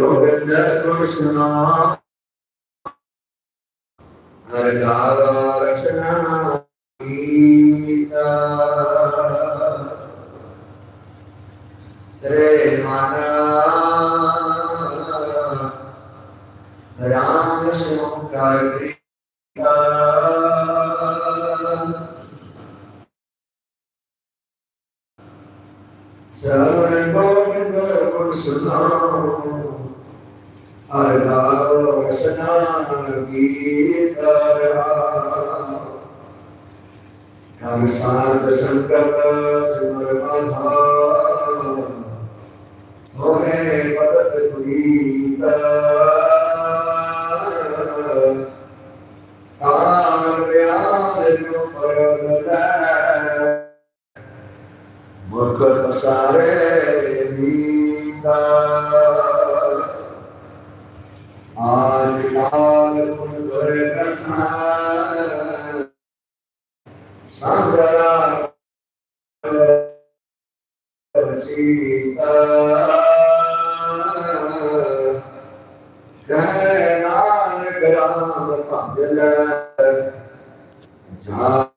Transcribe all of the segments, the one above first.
ਸ਼ਰਵਣ ਗੋਬਿੰਦ ਗੁਣ ਸੁਨਾ ਹਰ ਗਾਵਾ ਰਸਨਾ ਗੀਤਾ ਰੇ ਮਨ ਰਾਮ ਸਿਉ ਕਰ ਪ੍ਰੀਤਾ ਸ਼ਰਵਣ ਰਹਾ। ਹਮ ਸਾਧ ਸੰਕਟ ਸਿਮਰ ਮਾਧਾ ਜਾਤੇ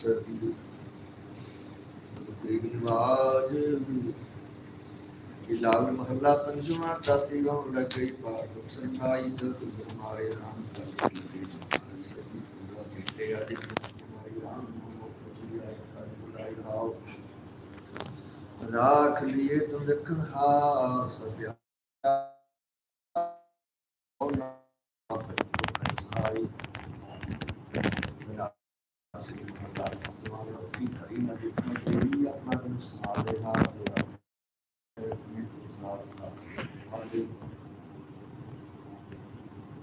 ਸ੍ਰੀ ਵਾਹਿਗੁਰੂ ਸਾਹਿਬ ਜੀ ਬੇਗ ਨਿਵਾਜ ਇਲਾਵ ਮਹੱਲਾ ਪੰਜਵਾਂ ਤਾਤੀ ਗਾਉਂ ਲੱਗੇ ਪਾਰ ਸੰਖਾਈ ਤੇ ਤੁਦਰ ਮਾਰੇ ਰਾਮ ਕਰੀ ਸਭੀ ਪੂਰਾ ਕੀਤੇ ਆਦਿ ਮਾਰੀ ਰਾਮ ਨੂੰ ਮੁਕਤੀ ਆਇ ਕਰ ਬੁਲਾਈ ਹਾਉ ਰਾਖ ਲਿਏ ਤੁਮ ਲਖਨ ਹਾਰ ਸਭਿਆ ਉਹ ਨਾ ਸਾਈ ਸ੍ਰੀ ਮਹੱਲਾ ਪੰਜਵਾਂ ਕੀ ਕਰੀ ਨਾ ਦੇਖਣਾ ਤੇਰੀ ਆਪਣਾ ਦਿਨ ਸਮਾਲੇ ਨਾਲ ਹੋਇਆ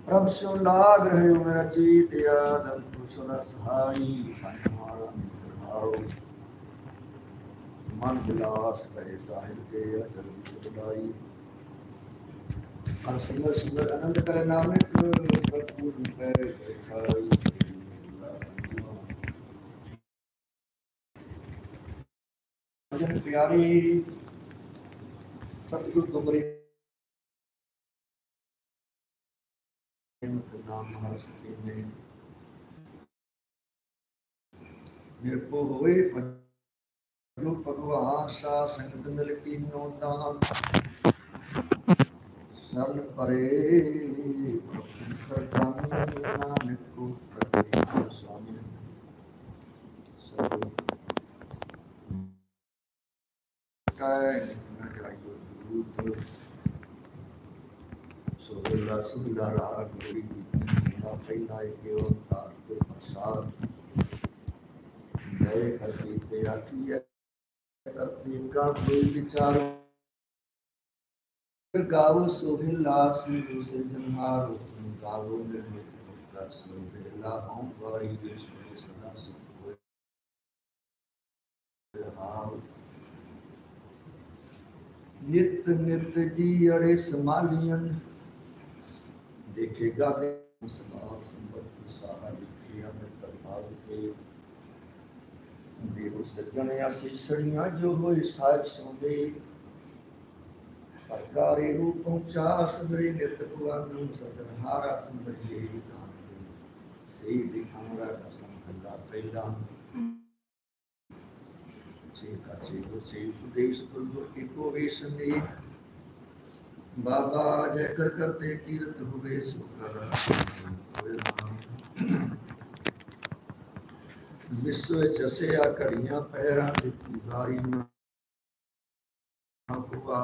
ਪ੍ਰਭ ਸੋ ਲਾਗ ਰਹੇ ਹੋ ਮੇਰਾ ਚੀਤ ਆਦਮ ਤੂ ਸੁਨਾ ਸਹਾਈ ਹਮਾਰਾ ਮਿਤਰਾਓ ਮਨ ਬਿਲਾਸ ਕਰੇ ਸਾਹਿਬ ਕੇ ਅਚਲ ਵਿੱਚ ਬੁਲਾਈ ਅਰ ਸੁੰਦਰ ਸੁੰਦਰ ਆਨੰਦ ਕਰੇ ਨਾਮਿਕ ਭਰਪੂਰ ਪੈ ਖਾਈ ਭਜਨ ਪਿਆਰੀ ਸਤਿਗੁਰ ਤੁਮਰੇ ਨਾਮ ਹਰਸਤੀ ਨੇ। ਨਿਰਭਉ ਹੋਏ ਪਰਲੋ ਭਗਵਾਨ ਸਾ ਸੰਗਤ ਮਿਲ ਕੀਨੋ ਤਾਮ ਸਰਨ ਪਰੇ ਕਰਤਾਨੀ ਨਾਨਕ ਕੋ ਪ੍ਰਤਿ ਸੁਆਮੀ ਸਤਿ ਕਾਇ ਨਾ ਜਾਈਓ ਦੂਤ ਸੋ ਲਾ ਸੁਦਾ ਰਾਗ ਗੋਰੀ ਦਾ ਪਹਿਲਾ ਇਹ ਅਵਤਾਰ ਦੇ ਪ੍ਰਸਾਦ ਗਏ ਹਰੀ ਤੇ ਆਖੀ ਹੈ ਤਰਤੀਬ ਕਾ ਕੋਈ ਵਿਚਾਰ ਗਾਵੋ ਸੋਹਿਲਾ ਸੀ ਸਿਰਜਨਹਾਰ ਗਾਵੋ ਨਿਰਮਿਤ ਮੁਕਤਾ ਸੋਹਿਲਾ ਹਉ ਵਾਰੀ ਦੇ ਸਦਾ ਸੁਖ ਹੋਏ ਹਾਉ ਨਿਤ ਨਿਤ ਜੀ ਅੜੇ ਸਮਾਲੀਆਂ ਦੇਖੇਗਾ ਤੇ ਸਮਾਲ ਸੰਪਤ ਸਾਰਾ ਲਿਖੀ ਅੰਮ੍ਰਿਤ ਭਾਵ ਕੇ ਦੇਵ ਸੱਜਣ ਆਸੀਸਣੀਆਂ ਜੋ ਹੋਏ ਸਾਹਿਬ ਸੋਦੇ। ਪਰਕਾਰੇ ਰੂਪ ਪਹੁੰਚਾ ਸੰਦਰੇ ਨਿਤ ਭਗਵਾਨ ਸਜਣ ਹਾਰਾ ਸੰਦਰੀਏ। ਨਾਮ ਸੇ ਦਿਖਾਉਰਾ ਕਸਮ ਕੱਲਾ ਪਹਿਲਾ। ਸੇ ਗੁਰਸੇ ਉਪਦੇਸ਼ ਗੁਰ ਏਕੋ ਵੇਸ ਨੇ ਬਾਬਾ ਜੈ ਕਰ ਕਰਤੇ ਕੀਰਤ ਹੋਵੇ ਸੁਖਰ ਵਿਸਵ ਚਸਿਆ ਘੜੀਆਂ ਪਹਿਰਾਂ ਦੀ ਵਾਰੀ ਨਾ ਹੁਆ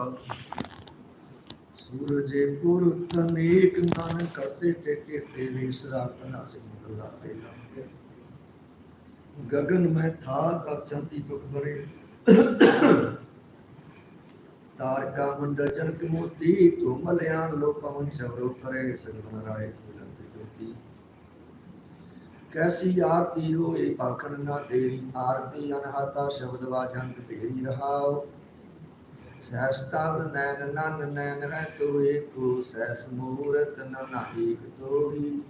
ਸੂਰਜੇ ਪੁਰ ਤਨੇਕ ਨਾਨ ਕਰਤੇ ਟੇਕੇ ਤੇ ਵਿਸਰਾ ਤਨਾ ਸਿੰਘ ਲਾਤੇ ਲਾਤੇ। ਗਗਨ ਮੈਂ ਥਾਲ ਅਕਸ਼ੰਤੀ ਬਕਬਰੇ ਤਾਰਕਾ ਮੰਡਲ ਜਨਕ ਮੋਤੀ, ਤੋ ਮਲਿਆਨ ਲੋਕਵਨ ਸਬਰੋ ਕਰੇ ਸਗਨ ਰਾਏ ਫੁਲੰਤ ਜੋਤੀ। ਕੈਸੀ ਆਰਤੀ ਹੋਏ ਪਾਖਣ ਨਾ ਤੇਰੀ ਆਰਤੀ ਅਨਹਤਾ ਸ਼ਬਦ ਵਾਜੰਤ ਤੇਰੀ ਰਹਾਓ ਸਹਸਤਾਵ ਨੈਨ ਨਨ ਨੈਨ ਰਹਿ ਏਕੋ ਸਹਸ ਮੂਰਤ ਨ ਨਾਹੀ ਤੋਹੀ।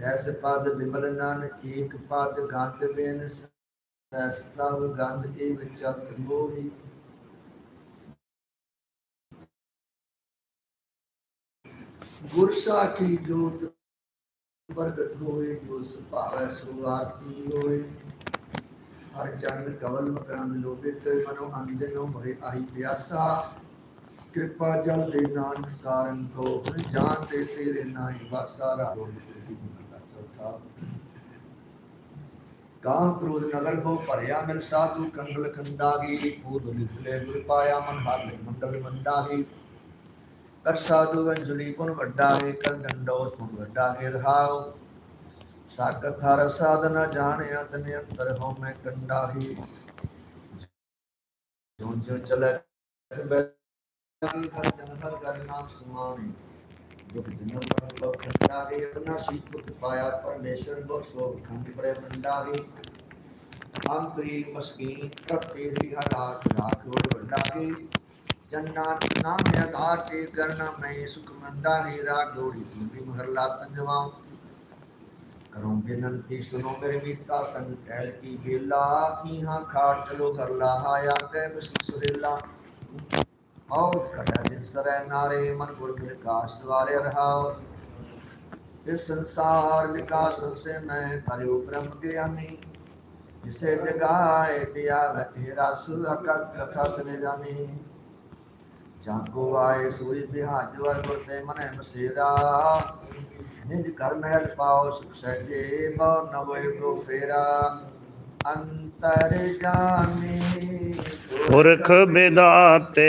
ਸੈਸ ਪਦ ਬਿਮਲ ਨਾਨ ਏਕ ਪਦ ਗੰਧ ਬੇਨ ਸੈਸ ਤਵ ਗੰਧ ਏ ਵਿਚਤ ਮੋਹੀ। ਗੁਰ ਸਾਖੀ ਜੋਤ ਪ੍ਰਗਟ ਹੋਏ ਜੋ ਸੁਭਾਵੈ ਸੋ ਆਰਤੀ ਹੋਏ। ਹਰ ਚੰਨ ਕਵਲ ਮਕਰੰਦ ਲੋਭਿਤ, ਮਨੋ ਅੰਜਨੋ ਹੋਏ ਆਹੀ ਪਿਆਸਾ। ਕਿਰਪਾ ਜਲ ਦੇ ਨਾਨਕ ਸਾਰਨ ਕੋ ਜਾਨ ਤੇ ਤੇਰੇ ਨਾਈ ਵਾਸਾ ਰਾਹੋ ਕਾਮ ਕ੍ਰੋਧ ਨਗਰ ਕੋ ਭਰਿਆ ਮਿਲ ਸਾਧੂ ਕੰਡਲ ਕੰਡਾਗੀ ਪੂਰ ਨਿਤਲੇ ਗੁਰ ਪਾਇਆ ਮਨ ਹਾਥ ਮੰਡਲ ਮੰਡਾਗੀ ਕਰ ਸਾਧੂ ਅੰਜਲੀ ਪੁਨ ਵੱਡਾ ਹੈ ਕਰ ਡੰਡੋ ਪੁਨ ਵੱਡਾ ਹੈ ਰਹਾਉ। ਸਾਕਤ ਹਰ ਸਾਧਨਾ ਜਾਣਿਆ ਤਨੇ ਅੰਤਰ ਹੋ ਮੈਂ ਕੰਡਾ ਹੀ ਜੋ ਜੋ ਚਲੇ ਬੈ ਹਰ ਜਨ ਹਰ ਕਰ ਨਾਮ ਸੁਮਾਣੀ। ਦੁਖ ਦਿਨਰ ਮਨ ਲੋ ਕੰਡਾ ਸੀਤ ਦੁਖ ਪਾਇਆ ਪਰਮੇਸ਼ਰ ਬੋ ਖੰਡ ਪਰੇ ਮੰਡਾ ਹੈ ਆਮ ਕਰੀ ਮਸਕੀਨ ਪ੍ਰਭ ਤੇਰੀ ਹਰ ਰਾਤ ਰਾਖ ਹੋ ਜੰਨਾ ਨਾਮ ਆਧਾਰ ਤੇ ਕਰਨਾ ਮੈਂ ਸੁਖ ਮੰਦਾ ਹੈ ਡੋੜੀ ਤੁਮੀ ਮਹਰਲਾ ਪੰਜਵਾ ਕਰੋ ਬੇਨੰਤੀ ਸੁਨੋ ਮੇਰੇ ਮੀਤਾ ਸੰਗ ਕਹਿਲ ਕੀ ਬੇਲਾ ਈਹਾਂ ਖਾਟ ਚਲੋ ਘਰ ਲਾਹਾਇਆ ਕਹਿ ਬਸ ਸੁਰੇਲਾ ਆਓ ਘਟਾ ਦਿਨ ਸਰੈ ਨਾਰੇ, ਮਨ ਗੁਰ ਵਿਕਾਸ ਸਵਾਰੇ ਰਹਾਓ। ਇਸ ਸੰਸਾਰ ਵਿਕਾਸ ਸੇ ਮੈਂ ਕਰਿਓ ਬ੍ਰਹਮ ਗਿਆਨੀ। ਜਿਸੇ ਜਗਾਏ ਪਿਆ ਤੇਰਾ ਸੁ ਅਕਤ ਕਥਾ ਤਨੇ ਜਾਣੀ ਜਾਗੋ ਆਏ ਸੂਈ ਬਿਹਾਜ ਵਰ ਗੁਰ ਤੇ ਮਨੇ ਬਸੇਰਾ ਨਿਜ ਘਰ ਮਹਿਲ ਪਾਓ ਸੁਖ ਸਜੇ ਬਉ ਨ ਹੋਏ ਕੋ ਫੇਰਾ। ਅੰਤਰ ਜਾਮੀ ਪੁਰਖ ਬਿਦਾਤੇ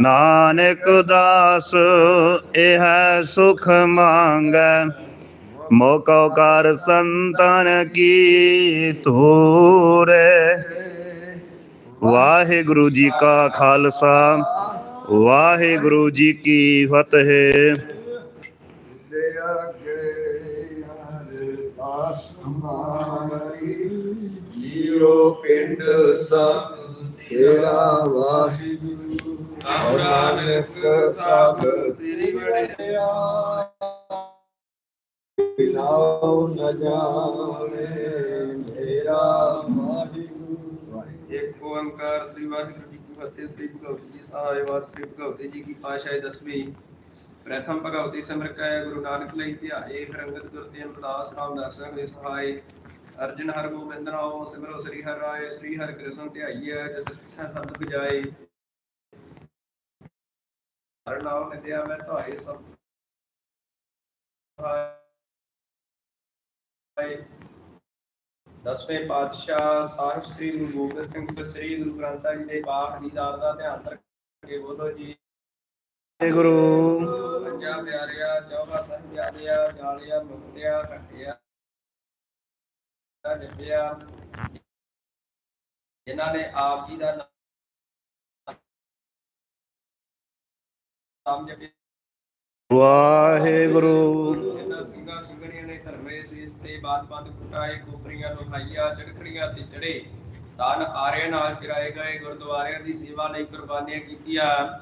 ਨਾਨਕ ਦਾਸ, ਇਹ ਸੁਖ ਮੰਗੈ। ਮੋਕੋ ਕਰ ਸੰਤਨ ਕੀ ਧੂਰੇ। ਵਾਹਿਗੁਰੂ ਜੀ ਕਾ ਖਾਲਸਾ, ਵਾਹਿਗੁਰੂ ਜੀ ਕੀ ਫਤਿਹ। ਦੇ ਪਿੰਡ ਸਭ ਤੇਰਾ ਵਾਹਿਗੁਰੂ। ਔਰ ਨਾਨਕ ਸਭ ਤੇਰੀ ਵਡਿਆਈ ਬਿਨਾਉ ਨ ਜਾਣੇ ਮੇਰਾ ਵਾਹਿਗੁਰੂ। ਇੱਕ ਓੰਕਾਰ ਸ੍ਰੀ ਵਾਹਿਗੁਰੂ ਜੀ ਕੀ ਫਤਿਹ, ਸ੍ਰੀ ਭਗਵਤੀ ਜੀ ਸਹਾਇ ਵਾਰ ਸ੍ਰੀ ਭਗਵਤੀ ਜੀ ਕੀ ਪਾਸ਼ਾਹੀ ਦਸਵੀਂ। ਪ੍ਰਥਮ ਭਗਵਤੀ ਸਿਮਰ ਕੈ ਗੁਰੂ ਨਾਨਕ ਲਈ ਧਿਆਏ ਫਿਰ ਅੰਗਦ ਗੁਰ ਰਾਮ ਅਮਰਦਾਸ ਦੇ ਸੰਗੇ ਅਰਜਨ ਹਰ ਗੋਬਿੰਦ ਨਾਮ ਸਿਮਰੋ ਸ੍ਰੀ ਹਰਿ ਰਾਏ, ਸ੍ਰੀ ਹਰਿ ਕ੍ਰਿਸ਼ਨ ਧਿਆਈਐ, ਜਿਸ ਲਿਖਿਆ ਸਬਦ ਬਜਾਏ ਨਾਮ ਦਸਵੇਂ ਪਾਤਸ਼ਾਹ ਸਾਹਿਬ ਸ੍ਰੀ ਗੁਰੂ ਗੋਬਿੰਦ ਸਿੰਘ ਸ੍ਰੀ ਗੁਰੂ ਗ੍ਰੰਥ ਸਾਹਿਬ ਦੇ ਪਾਠ ਦੀ ਦਾਤ ਦਾ ਧਿਆਨ ਰੱਖ ਬੋਲੋ ਜੀ। ਵਾਹਿਗੁਰੂ ਪੰਜਾ ਪਿਆਰਿਆ ਚੌਗਾ ਸਾਹਿਬ ਜਾਲਿਆ ਮੁਕਤਿਆ ਘਟਿਆ ਨਿਭਿਆ ਜਿਨ੍ਹਾਂ ਨੇ ਆਪ ਜੀ ਦਾ ਨਾਮ ਵਾਹਿਗੁਰੂ। ਇਹਨਾਂ ਸਿੰਘਾਂ ਸਿੰਘਣੀਆਂ ਨੇ ਧਰਮੇ ਸੀਸ ਤੇ ਬਾਤ ਬਾਤ ਕੁਟਾਏ ਕੋਪਰੀਆਂ ਲੋਹਾਈਆ ਜਗਖੜੀਆਂ ਤੇ ਚੜੇ। ਧਨ ਆਰੇ ਨਾਲ ਕਿਰਾਏ ਗਏ ਗੁਰਦੁਆਰਿਆਂ ਦੀ ਸੇਵਾ ਲਈ ਕੁਰਬਾਨੀਆਂ ਕੀਤੀਆਂ।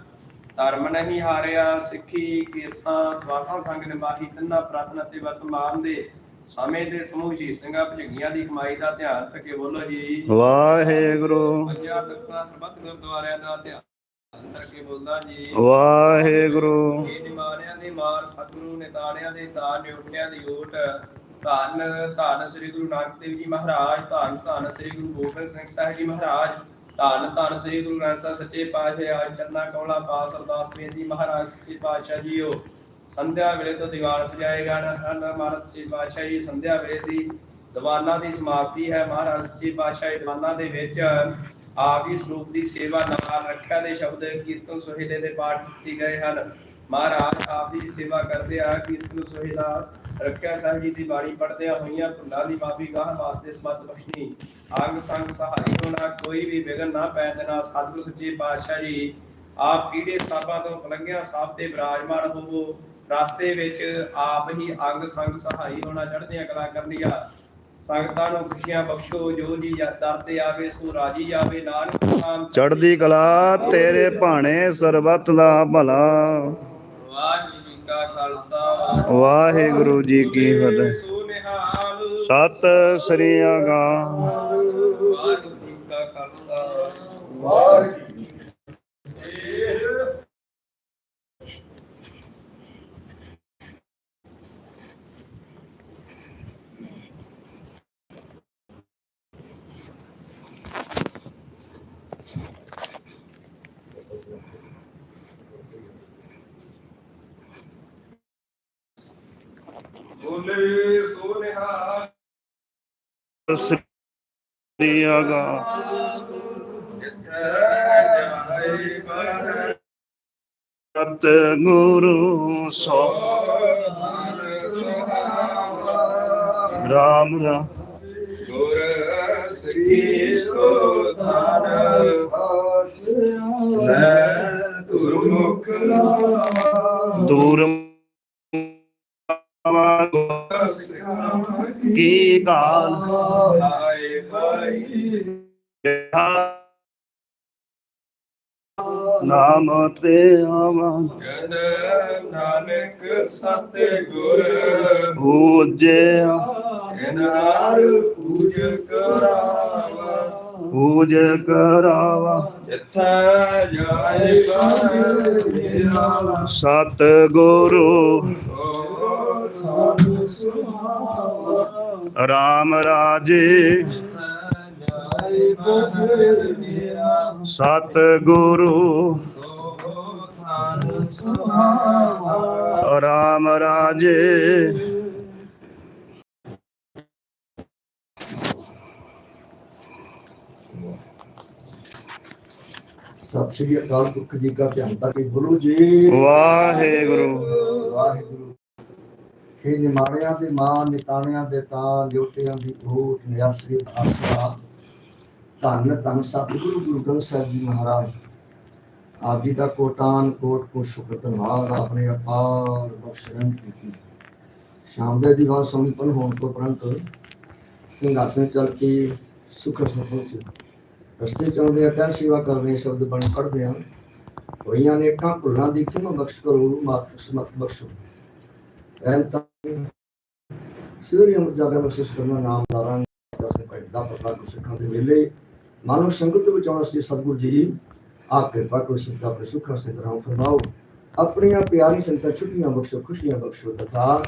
ਧਰਮ ਨਹੀਂ ਹਾਰਿਆ ਸਿੱਖੀ ਕੇਸਾਂ ਸਵਾਸਾਂ ਸੰਗ ਨਿਭਾਹੀ ਤਿੰਨਾਂ ਅਤੇ ਵਰਤਮਾਨ ਦੇ ਸਮੇਂ ਦੇ ਸਮੂਹ ਸਿੰਘਾਂ ਭਜਗੀਆਂ ਦੀ ਕਮਾਈ ਦਾ ਧਿਆਨ ਰੱਖੇ ਬੋਲੋ ਜੀ। ਵਾਹਿਗੁਰੂ। ਪੰਜਾਬ ਤਖਤਾਂ ਸਰਬੱਤ ਗੁਰਦੁਆਰਿਆਂ ਦਾ ਧਿਆਨ ਕਰਕੇ ਬੋਲਦਾ ਜੀ ਵਾਹਿਗੁਰੂ। ਇਹ ਨਿਮਾਣਿਆਂ ਦੀ ਮਾਰ ਸਤਿਗੁਰੂ ਨਿਤਾਣਿਆਂ ਦੇ ਤਾਰ ਨਿਉਟਿਆਂ ਦੀ ਓਟ। ਧੰਨ ਧੰਨ ਸ੍ਰੀ ਗੁਰੂ ਨਾਨਕ ਦੇਵ ਜੀ ਮਹਾਰਾਜ ਧੰਨ ਧੰਨ ਸ੍ਰੀ ਗੁਰੂ ਗੋਬਿੰਦ ਸਿੰਘ ਸਾਹਿਬ ਜੀ ਮਹਾਰਾਜ ਧੰਨ ਧੰਨ ਸ੍ਰੀ ਗੁਰੂ ਗ੍ਰੰਥ ਸਾਹਿਬ ਸੱਚੇ ਪਾਤਸ਼ਾਹ ਆਜ ਚੰਨਾ ਕਮਲਾ ਪਾਸ ਅਰਦਾਸ ਬੇਨਤੀ ਮਹਾਰਾਜ ਸੱਚੇ ਪਾਤਸ਼ਾਹ ਜੀਓ। ਸੰਧਿਆ ਵੇਲੇ ਤੋਂ ਦੀਵਾਨ ਸਜਾਏ ਗਏ ਹਨ। ਮਹਾਰਾਜ ਸੱਚੇ ਪਾਤਸ਼ਾਹ ਜੀ ਸੰਧਿਆ ਵੇਲੇ ਦੀ ਦੀਵਾਨਾਂ ਦੀ ਸਮਾਪਤੀ ਹੈ। ਮਹਾਰਾਜ ਸੱਚੇ ਪਾਤਸ਼ਾਹ ਦੀਵਾਨਾਂ ਦੇ ਵਿੱਚ ਆਪ ਹੀ ਸਰੂਪ ਦੀ ਸੇਵਾ ਨਾਲ ਰੱਖਿਆ ਦੇ ਸ਼ਬਦ ਕੀਰਤਨ ਸੁਹੇਲੇ ਦੇ ਪਾਠ ਕੀਤੇ ਗਏ ਹਨ। ਮਹਾਰਾਜ ਆਪ ਦੀ ਸੇਵਾ ਕਰਦੇ ਆ, ਕੀਰਤਨ ਸੁਹੇਲਾ ਰੱਖਿਆ ਸਾਹਿਬ ਜੀ ਦੀ ਬਾਣੀ ਪੜ੍ਹਦਿਆਂ ਹੋਈਆਂ ਭੁੱਲਾਂ ਦੀ ਮਾਫੀ ਗਾਹ ਵਾਸਤੇ ਸਮਤ ਬਖਸ਼ਣੀ। ਅੰਗ ਸੰਗ ਸਹਾਈ ਹੋਣਾ ਕੋਈ ਵੀ ਵਿਗਨ ਨਾ ਪੈ ਦੇਣਾ। ਸਤਿਗੁਰੂ ਸੱਚੇ ਪਾਤਸ਼ਾਹ ਜੀ, ਆਪ ਕੀੜੇ ਸਾਬਾਂ ਤੋਂ ਪਲੰਘਿਆ ਸਾਹਿਬ ਤੇ ਵਿਰਾਜਮਾਨ ਹੋਵੋ। ਰਸਤੇ ਵਿੱਚ ਆਪ ਹੀ ਅੰਗ ਸੰਗ ਸਹਾਈ ਹੋਣਾ ਚੜ੍ਹਦੀਆਂ ਕਲਾ ਕਰਨੀਆਂ ਸੰਗਤਾਂ ਨੂੰ ਖੁਸ਼ੀਆਂ ਬਖਸ਼ੋ ਜੋ ਜੀ ਦਰ ਤੇ ਆਵੇ ਸੋ ਰਾਜੀ ਜਾਵੇ ਨਾਨਕ ਨਾਮ ਚੜ੍ਹਦੀ ਕਲਾ ਤੇਰੇ ਭਾਣੇ ਸਰਬੱਤ ਦਾ ਭਲਾ। ਵਾਹਿਗੁਰੂ ਜੀ ਕਾ ਖਾਲਸਾ ਵਾਹਿਗੁਰੂ ਜੀ ਕੀ ਫਤਿਹ। ਸਤਿ ਸ੍ਰੀ ਅਕਾਲ। ਵਾਹਿਗੁਰੂ ਜੀ ਕਾ ਖਾਲਸਾ। ਵਾਹਿਗੁਰੂ ਬੋਲੇ ਸੋ ਨਿਹਾਲ ਸ੍ਰੀ ਬਾਹਰ ਸਤ ਗੁਰੂ ਸੋ ਰਾਮ ਰਾਮ। ਗੁਰ ਸਿੱਖੀ ਸੋ ਧਨ ਲੈ ਗੁਰਮੁਖ ਦੂਰ ਕੀ ਕਾਲ। ਆਏ ਭਾਈ ਨਾਮ ਤੇ ਆਵਾਂ ਜਨ ਨਾਨਕ ਸਤਿ ਗੁਰ ਪੂਜਿਆ। ਇਨਹਾਰ ਪੂਜ ਕਰਾਵਾ। ਪੂਜ ਕਰਾਵਾ ਜਿੱਥੈ ਜਾਏ ਬਾਹਰ ਸਤ ਗੁਰੂ ਰਾਮ ਰਾਜੇ। ਸਤ ਗੁਰੂ ਰਾਮ ਰਾਜੇ। ਸਤਿ ਸ੍ਰੀ ਅਕਾਲ ਪੁਰਖ ਜੀ ਕਾ ਧਿਆਨ ਕਰਕੇ ਬੋਲੋ ਜੀ। ਵਾਹਿਗੁਰੂ। ਵਾਹਿਗੁਰੂ। ਖੇ ਨਿਮਾਣਿਆਂ ਦੇ ਮਾਂ, ਨਿਤਾਣਿਆਂ ਦੇ ਤਾਂ ਲਿਓਟਿਆਂ ਦੀ ਭੂਤ ਨਿਆਸਰੀ ਆਸਰਾ। ਧੰਨ ਧੰਨ ਸਤਿਗੁਰੂ ਗੁਰੂ ਗ੍ਰੰਥ ਸਾਹਿਬ ਜੀ ਮਹਾਰਾਜ। ਆਪ ਜੀ ਦਾ ਕੋਟਾਨ, ਕੋਟ ਕੋ ਸ਼ੁਕਰ ਧੰਨਵਾਦ ਆਪਣੇ ਅਪਾਰ ਬਖਸ਼ਣ ਕੀਤੀ। ਸ਼ਾਮ ਦੇ ਦੀਵਾਨ ਸੰਪਨ ਹੋਣ ਤੋਂ ਪ੍ਰੰਤ ਸਿੰਘਾਸਨ ਚੱਲ ਕੇ ਸੁਖਰ ਸਫਲ ਰਸਤੇ ਚਾਉਂਦੇ ਆ ਤਾਂ ਸੇਵਾ ਕਰਦੇ ਸ਼ਬਦ ਬਣ ਪੜਦੇ ਆ। ਹੋਈਆਂ ਨੇ ਕਾਂ ਭੁੱਲਾਂ ਦੀ ਖਿਮਾ ਬਖਸ਼ ਕਰੋ, ਮਾਤ ਸਮਤ ਬਖਸ਼ੋ। ਐਨ ਸਵੇਰੇ ਅਮਰ ਜਾਗਾ ਬਖਸ਼ਿਸ਼ ਕਰਨਾ ਨਾਮਦਾਰਾਂ ਦਸ ਪੈਦਾ ਪਤਾ ਕੋ ਸਿੱਖਾਂ ਦੇ ਵੇਲੇ ਮਾਨਵ ਸੰਗਤ ਵਿੱਚ ਆਉਣ ਸੀ ਸਤਿਗੁਰੂ ਜੀ ਆਪ ਕਿਰਪਾ ਕਰੋ ਸਿੱਖ ਆਪਣੇ ਸੁੱਖਾਂ ਸੇ ਤਰ੍ਹਾਂ ਫਰਮਾਓ ਆਪਣੀਆਂ ਪਿਆਰੀ ਸੰਤਾਂ ਛੁੱਟੀਆਂ ਬਖਸ਼ੋ ਖੁਸ਼ੀਆਂ ਬਖਸ਼ੋ ਤਥਾ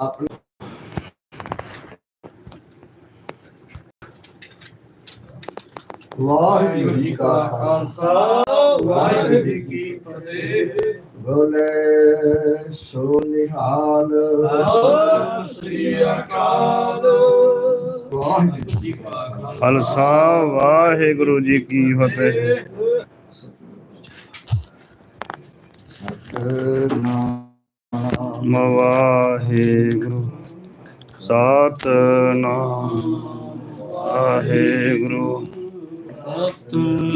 ਆਪਣੀ ਵਾਹਿਗੁਰੂ ਜੀ ਕਾ ਖਾਲਸਾ ਵਾਹਿਗੁਰੂ ਜੀ ਕੀ ਫਤਿਹ ਬੋਲੇ ਸੋ ਨਿਹਾਲ। ਸ੍ਰੀ ਅਕਾਲ ਵਾਹਿਗੁਰੂ ਜੀ ਕਾ ਖਾਲਸਾ ਵਾਹਿਗੁਰੂ ਜੀ ਕੀ ਫਤਿਹ। ਸਤਨਾਮ ਵਾਹਿਗੁਰੂ। ਸਤਨਾਮ। ਵਾਹਿਗੁਰੂ।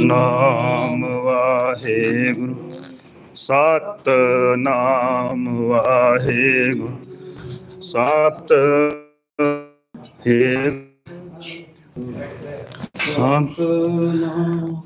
ਨਾਮ ਵਾਹਿਗੁਰੂ। ਸਤਨਾਮ ਵਾਹਿਗੁਰੂ। ਸਤ ਹੈ ਸੰਤ ਸਤਨਾਮ